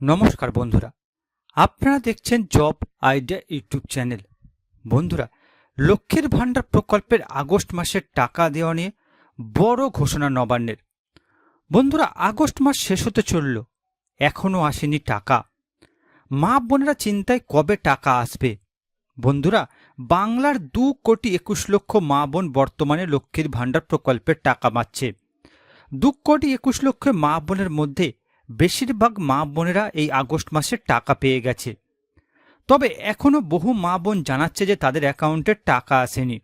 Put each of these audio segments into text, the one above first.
নমস্কার বন্ধুরা। আপনারা দেখছেন জব আইডিয়া ইউটিউব চ্যানেল। বন্ধুরা, লক্ষ্মীর ভাণ্ডার প্রকল্পের আগস্ট মাসের টাকা দেওয়া নিয়ে বড় ঘোষণা নবান্নের। বন্ধুরা, আগস্ট মাস শেষ হতে চলল, এখনও আসেনি টাকা। মা বোনেরা চিন্তায় কবে টাকা আসবে? বন্ধুরা, বাংলার দু কোটি একুশ লক্ষ মা বোন বর্তমানে লক্ষ্মীর ভাণ্ডার প্রকল্পের টাকা পাচ্ছে। দু কোটি একুশ লক্ষ মা বোনের মধ্যে বেশিরভাগ মা বোনেরা এই আগস্ট মাসে টাকা পেয়ে গেছে। তবে এখনও বহু মা বোন জানাচ্ছে যে তাদের অ্যাকাউন্টে টাকা আসেনি।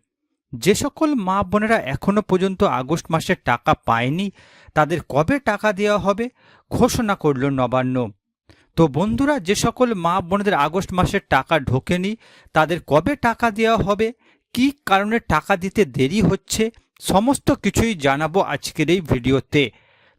যে সকল মা বোনেরা এখনও পর্যন্ত আগস্ট মাসের টাকা পায়নি, তাদের কবে টাকা দেওয়া হবে ঘোষণা করল নবান্ন। তো বন্ধুরা, যে সকল মা বোনেদের আগস্ট মাসের টাকা ঢোকেনি, তাদের কবে টাকা দেওয়া হবে, কী কারণে টাকা দিতে দেরি হচ্ছে, সমস্ত কিছুই জানাব আজকের এই ভিডিওতে।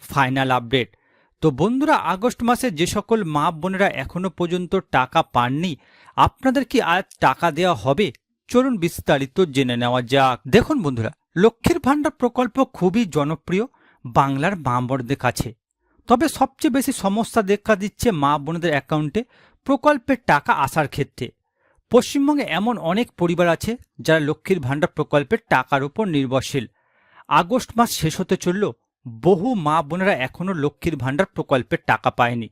Final update. তো বন্ধুরা, আগস্ট মাসে যে সকল মা বোনেরা এখনও পর্যন্ত টাকা পাননি, আপনাদের কি আজ টাকা দেওয়া হবে? চলুন বিস্তারিত জেনে নেওয়া যাক। দেখুন বন্ধুরা, লক্ষ্মীর ভাণ্ডার প্রকল্প খুবই জনপ্রিয় বাংলার মা বোনদের কাছে। তবে সবচেয়ে বেশি সমস্যা দেখা দিচ্ছে মা বোনদের অ্যাকাউন্টে প্রকল্পের টাকা আসার ক্ষেত্রে। পশ্চিমবঙ্গে এমন অনেক পরিবার আছে যারা লক্ষ্মীর ভাণ্ডার প্রকল্পের টাকার উপর নির্ভরশীল। আগস্ট মাস শেষ হতে চলল বহু মা বোনেরা এখনও লক্ষ্মীর ভাণ্ডার প্রকল্পের টাকা পায়নি।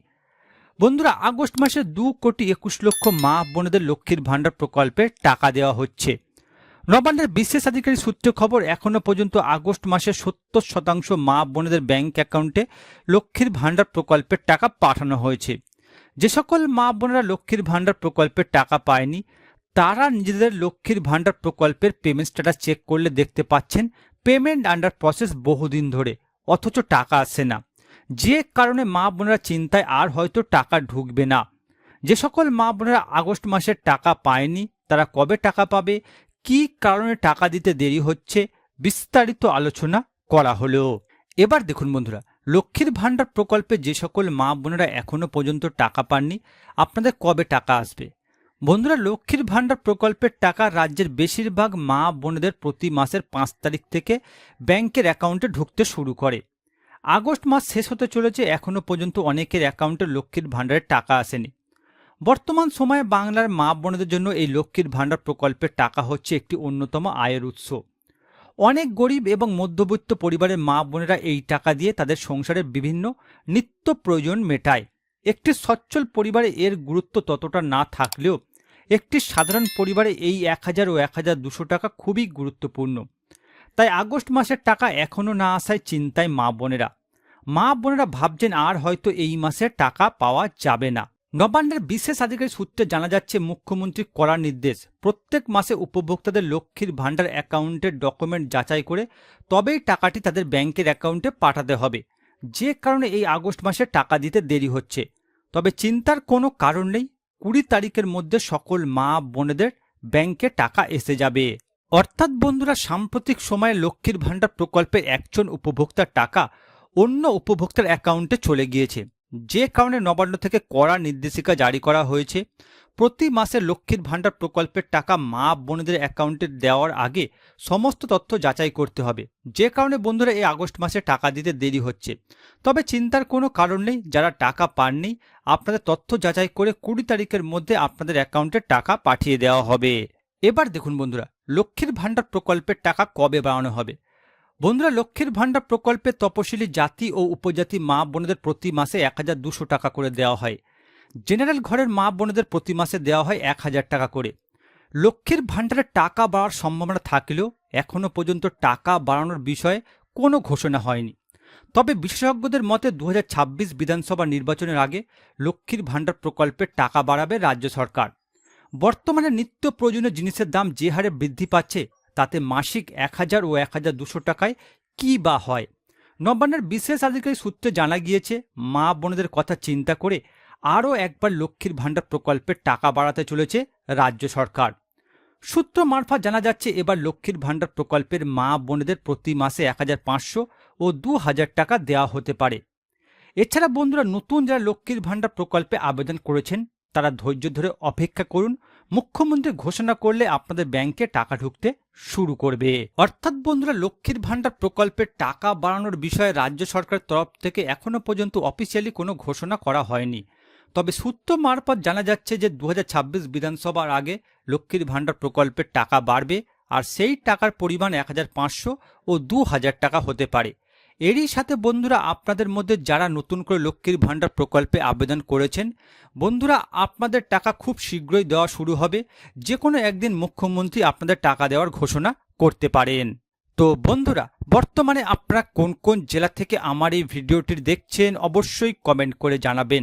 বন্ধুরা, আগস্ট মাসে দু কোটি একুশ লক্ষ মা বোনেদের লক্ষ্মীর ভাণ্ডার প্রকল্পে টাকা দেওয়া হচ্ছে। নবান্নের বিশেষ আধিকারী সূত্রে খবর এখনও পর্যন্ত আগস্ট মাসে সত্তর শতাংশ মা বোনেদের ব্যাংক অ্যাকাউন্টে লক্ষ্মীর ভাণ্ডার প্রকল্পের টাকা পাঠানো হয়েছে। যে সকল মা বোনেরা লক্ষ্মীর ভাণ্ডার প্রকল্পের টাকা পায়নি, তারা নিজেদের লক্ষ্মীর ভাণ্ডার প্রকল্পের পেমেন্ট স্ট্যাটাস চেক করলে দেখতে পাচ্ছেন পেমেন্ট আন্ডার প্রসেস বহুদিন ধরে। অথচ টাকা আসছে না। যে কারণে মা বোনেরা চিন্তায় আর হয়তো টাকা ঢুকবে না। যে সকল মা বোনেরা আগস্ট মাসের টাকা পায়নি, তারা কবে টাকা পাবে? কি কারণে টাকা দিতে দেরি হচ্ছে? বিস্তারিত আলোচনা করা হলো। এবার দেখুন বন্ধুরা, লক্ষ্মীর ভাণ্ডার প্রকল্পে যে সকল মা বোনেরা এখনও পর্যন্ত টাকা পাননি, আপনাদের কবে টাকা আসবে? বন্ধুরা, লক্ষ্মীর ভাণ্ডার প্রকল্পের টাকা রাজ্যের বেশিরভাগ মা বোনেদের প্রতি মাসের পাঁচ তারিখ থেকে ব্যাংকের অ্যাকাউন্টে ঢুকতে শুরু করে। আগস্ট মাস শেষ হতে চলেছে এখনও পর্যন্ত অনেকের অ্যাকাউন্টে লক্ষ্মীর ভাণ্ডারের টাকা আসেনি। বর্তমান সময়ে বাংলার মা বোনেদের জন্য এই লক্ষ্মীর ভাণ্ডার প্রকল্পের টাকা হচ্ছে একটি অন্যতম আয়ের উৎস। অনেক গরিব এবং মধ্যবিত্ত পরিবারের মা বোনেরা এই টাকা দিয়ে তাদের সংসারের বিভিন্ন নিত্য প্রয়োজন মেটায়। একটি সচ্ছল পরিবারে এর গুরুত্ব ততটা না থাকলেও একটি সাধারণ পরিবারে এই এক হাজার ও এক হাজার দুশো টাকা খুবই গুরুত্বপূর্ণ। তাই আগস্ট মাসের টাকা এখনও না আসায় চিন্তায় মা বোনেরা। মা বোনেরা ভাবছেন আর হয়তো এই মাসে টাকা পাওয়া যাবে না। নবান্নের বিশেষ আধিকারিক সূত্রে জানা যাচ্ছে মুখ্যমন্ত্রীর করা নির্দেশ, প্রত্যেক মাসে উপভোক্তাদের লক্ষ্মীর ভাণ্ডার অ্যাকাউন্টের ডকুমেন্ট যাচাই করে তবেই টাকাটি তাদের ব্যাংকের অ্যাকাউন্টে পাঠাতে হবে। যে কারণে এই আগস্ট মাসে টাকা দিতে দেরি হচ্ছে। তবে চিন্তার কোনো কারণ নেই। কুড়ি তারিখের মধ্যে সকল মা বোনেদের ব্যাংকে টাকা এসে যাবে। অর্থাৎ বন্ধুরা, সাম্প্রতিক সময়ে লক্ষ্মীর ভাণ্ডার প্রকল্পের একজন উপভোক্তার টাকা অন্য উপভোক্তার অ্যাকাউন্টে চলে গিয়েছে। যে কারণে নবান্ন থেকে কড়া নির্দেশিকা জারি করা হয়েছে। প্রতি মাসে লক্ষ্মীর ভাণ্ডার প্রকল্পের টাকা মা বোনেদের অ্যাকাউন্টে দেওয়ার আগে সমস্ত তথ্য যাচাই করতে হবে। যে কারণে বন্ধুরা এই আগস্ট মাসে টাকা দিতে দেরি হচ্ছে। তবে চিন্তার কোনো কারণ নেই, যারা টাকা পাননি, আপনাদের তথ্য যাচাই করে কুড়ি তারিখের মধ্যে আপনাদের অ্যাকাউন্টে টাকা পাঠিয়ে দেওয়া হবে। এবার দেখুন বন্ধুরা, লক্ষ্মীর ভাণ্ডার প্রকল্পের টাকা কবে বাড়ানো হবে? বন্ধুরা, লক্ষ্মীর ভাণ্ডার প্রকল্পে তপশিলি জাতি ও উপজাতি মা বোনেদের প্রতি মাসে এক টাকা করে দেওয়া হয়। জেনারেল ঘরের মা বোনেদের প্রতি মাসে দেওয়া হয় এক হাজার টাকা করে। লক্ষ্মীর ভাণ্ডারে টাকা বাড়ার সম্ভাবনা থাকলেও এখনও পর্যন্ত টাকা বাড়ানোর বিষয়ে কোনো ঘোষণা হয়নি। তবে বিশেষজ্ঞদের মতে দু হাজার ছাব্বিশ বিধানসভা নির্বাচনের আগে লক্ষ্মীর ভাণ্ডার প্রকল্পে টাকা বাড়াবে রাজ্য সরকার। বর্তমানে নিত্য প্রয়োজনীয় জিনিসের দাম যে হারে বৃদ্ধি পাচ্ছে, তাতে মাসিক এক হাজার ও এক হাজার দুশো টাকায় কী বা হয়? নবান্নের বিশেষ আধিকারিক সূত্রে জানা গিয়েছে, মা বোনেদের কথা চিন্তা করে আরও একবার লক্ষ্মীর ভাণ্ডার প্রকল্পের টাকা বাড়াতে চলেছে রাজ্য সরকার। সূত্র মারফত জানা যাচ্ছে, এবার লক্ষ্মীর ভাণ্ডার প্রকল্পের মা বোনেদের প্রতি মাসে এক হাজার পাঁচশো ও দু হাজার টাকা দেওয়া হতে পারে। এছাড়া বন্ধুরা, নতুন যারা লক্ষ্মীর ভাণ্ডার প্রকল্পে আবেদন করেছেন, তারা ধৈর্য ধরে অপেক্ষা করুন। মুখ্যমন্ত্রী ঘোষণা করলে আপনাদের ব্যাংকে টাকা ঢুকতে শুরু করবে। অর্থাৎ বন্ধুরা, লক্ষ্মীর ভাণ্ডার প্রকল্পের টাকা বাড়ানোর বিষয়ে রাজ্য সরকারের তরফ থেকে এখনও পর্যন্ত অফিসিয়ালি কোনো ঘোষণা করা হয়নি। তবে সূত্র মারফত জানা যাচ্ছে যে দু হাজার ছাব্বিশ বিধানসভার আগে লক্ষ্মীর ভাণ্ডার প্রকল্পের টাকা বাড়বে আর সেই টাকার পরিমাণ এক হাজার পাঁচশো ও দু হাজার টাকা হতে পারে। এরই সাথে বন্ধুরা আপনাদের মধ্যে যারা নতুন করে লক্ষ্মীর ভাণ্ডার প্রকল্পে আবেদন করেছেন, বন্ধুরা আপনাদের টাকা খুব শীঘ্রই দেওয়া শুরু হবে। যে কোনো একদিন মুখ্যমন্ত্রী আপনাদের টাকা দেওয়ার ঘোষণা করতে পারেন। তো বন্ধুরা, বর্তমানে আপনারা কোন কোন জেলা থেকে আমার এই ভিডিওটি দেখছেন অবশ্যই কমেন্ট করে জানাবেন।